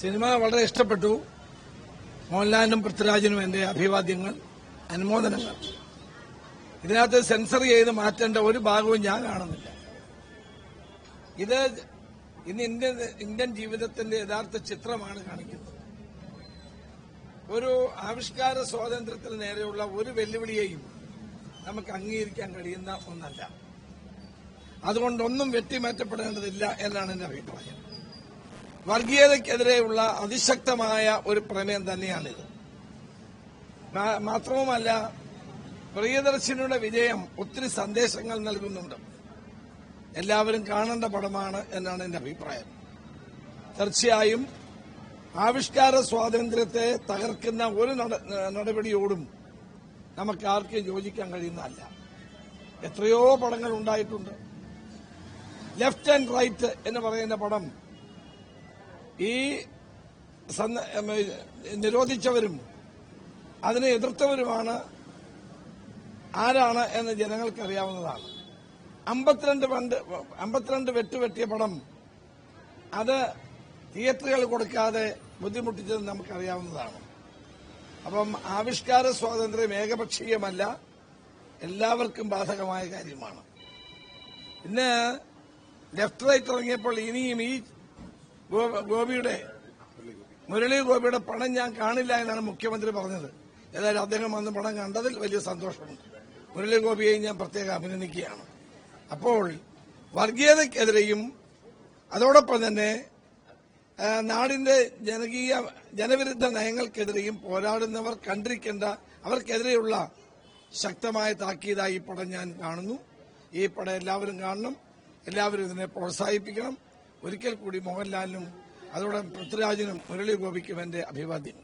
Cinema വളരെ ഇഷ്ടപ്പെട്ടു. മോഹൻലാലിനും പൃഥ്വിരാജിനും എന്റെ അഭിവാദ്യങ്ങൾ അനുമോദനങ്ങൾ. ഇതിനകത്ത് സെൻസർ ചെയ്ത് മാറ്റേണ്ട ഒരു ഭാഗവും ഞാൻ കാണുന്നില്ല. ഇത് ഇന്ന് ഇന്ത്യൻ ഇന്ത്യൻ ജീവിതത്തിന്റെ യഥാർത്ഥ ചിത്രമാണ് കാണിക്കുന്നത്. ഒരു ആവിഷ്കാര സ്വാതന്ത്ര്യത്തിന് നേരെയുള്ള ഒരു വെല്ലുവിളിയെയും നമുക്ക് അംഗീകരിക്കാൻ കഴിയുന്ന ഒന്നല്ല. അതുകൊണ്ടൊന്നും വെട്ടിമാറ്റപ്പെടേണ്ടതില്ല എന്നാണ് എന്റെ അഭിപ്രായം. വർഗീയതയ്ക്കെതിരെയുള്ള അതിശക്തമായ ഒരു പ്രമേയം തന്നെയാണിത്. മാത്രവുമല്ല പ്രിയദർശിനിയുടെ വിജയം ഒത്തിരി സന്ദേശങ്ങൾ നൽകുന്നുണ്ട്. എല്ലാവരും കാണേണ്ട പടമാണ് എന്നാണ് എന്റെ അഭിപ്രായം. തീർച്ചയായും ആവിഷ്കാര സ്വാതന്ത്ര്യത്തെ തകർക്കുന്ന ഒരു നടപടിയോടും നമുക്ക് ആർക്കും യോജിക്കാൻ കഴിയുന്നതല്ല. എത്രയോ പടങ്ങൾ ഉണ്ടായിട്ടുണ്ട്. ലെഫ്റ്റ് ആൻഡ് റൈറ്റ് എന്ന് പറയുന്ന പടം ഈ നിരോധിച്ചവരും അതിനെ എതിർത്തവരുമാണ് ആരാണ് എന്ന് ജനങ്ങൾക്ക് അറിയാവുന്നതാണ് അമ്പത്തിരണ്ട് പണ്ട് അമ്പത്തിരണ്ട് വെട്ടുവെട്ടിയ പടം അത് തിയേറ്ററുകൾ കൊടുക്കാതെ ബുദ്ധിമുട്ടിച്ചത് നമുക്കറിയാവുന്നതാണ്. അപ്പം ആവിഷ്കാര സ്വാതന്ത്ര്യം ഏകപക്ഷീയമല്ല എല്ലാവർക്കും ബാധകമായ കാര്യമാണ്. പിന്നെ ലെഫ്റ്റ് റൈറ്റ് ഇറങ്ങിയപ്പോൾ ഇനിയും ഈ ഗോപിയുടെ മുരളി ഗോപിയുടെ പണം ഞാൻ കാണില്ല എന്നാണ് മുഖ്യമന്ത്രി പറഞ്ഞത്. ഏതായാലും അദ്ദേഹം വന്ന് പണം കണ്ടതിൽ വലിയ സന്തോഷമുണ്ട്. മുരളി ഗോപിയെയും ഞാൻ പ്രത്യേകം അഭിനന്ദിക്കുകയാണ്. അപ്പോൾ വർഗീയതയ്ക്കെതിരെയും അതോടൊപ്പം തന്നെ നാടിന്റെ ജനകീയ ജനവിരുദ്ധ നയങ്ങൾക്കെതിരെയും പോരാടുന്നവർ കണ്ടിരിക്കേണ്ട അവർക്കെതിരെയുള്ള ശക്തമായ താക്കീതായി ഈ പടം ഞാൻ കാണുന്നു. ഈ പടം എല്ലാവരും കാണണം. എല്ലാവരും ഇതിനെ പ്രോത്സാഹിപ്പിക്കണം. ഒരിക്കൽ കൂടി മോഹൻലാലിനും അതോടെ പൃഥ്വിരാജിനും മുരളി ഗോപിക്കും എന്റെ അഭിവാദ്യങ്ങൾ